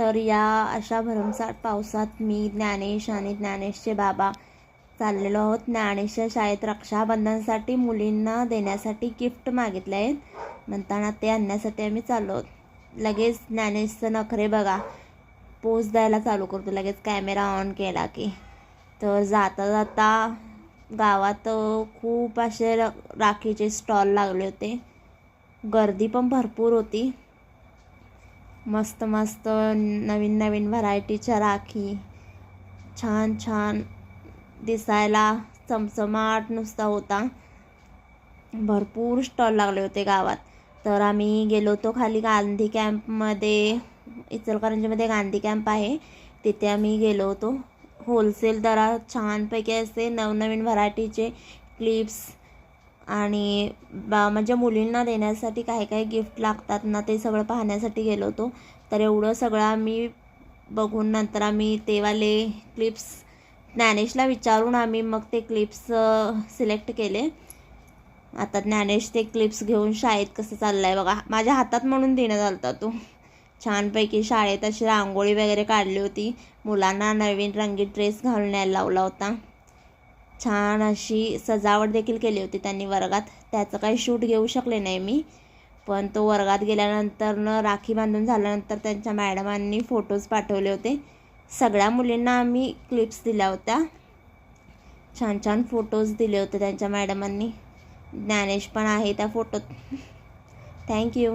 तर या अशा भरमसाठ पावसात मी ज्ञानेश आणि ज्ञानेशचे बाबा चाललेलो आहोत. ज्ञानेशच्या शाळेत रक्षाबंधनसाठी मुलींना देण्यासाठी गिफ्ट मागितले आहेत. म्हणताना ते आणण्यासाठी आम्ही चाललो आहोत. लगेच ज्ञानेशचं नखरे बघा. पोच द्यायला चालू करतो. लगेच कॅमेरा ऑन केला की. तर जाता जाता गावात खूप असे र राखीचे स्टॉल लागले होते. गर्दी पण भरपूर होती. मस्त मस्त नवीन नवीन व्हरायटीच्या राखी. छान छान दिसायला चमचमाट नुसता होता. भरपूर स्टॉल लागले होते गावात. तर आम्ही गेलो होतो खाली गांधी कॅम्पमध्ये इचलकरंजीमध्ये गांधी कॅम्प आहे. तिथे आम्ही गेलो होतो. होलसेल दरात छानपैकी असे नवनवीन व्हरायटीचे क्लिप्स आणि बा म्हणजे मुलींना देण्यासाठी काय काय गिफ्ट लागतात ना ते सगळं पाहण्यासाठी गेलो होतो. तर एवढं सगळं आम्ही बघून नंतर आम्ही तेवाले क्लिप्स ज्ञानेशला विचारून आम्ही मग ते क्लिप्स सिलेक्ट केले. आता ज्ञानेश ते क्लिप्स घेऊन शाळेत कसं चाललं आहे बघा. माझ्या हातात म्हणून देण्यात झाला होता तो. छानपैकी शाळेत अशी रांगोळी वगैरे काढली होती. मुलांना नवीन रंगीत ड्रेस घालून यायला लावला होता. छान अशी सजावट देखील केली होती त्यांनी वर्गात. त्याचं काही शूट घेऊ शकले नाही मी. पण तो वर्गात गेल्यानंतर राखी बांधून झाल्यानंतर त्यांच्या मॅडमांनी फोटोज पाठवले होते. सगळ्या मुलींना आम्ही क्लिप्स दिल्या होत्या. छान छान फोटोज दिले होते त्यांच्या मॅडमांनी. ज्ञानेश पण आहे त्या फोटोत थँक्यू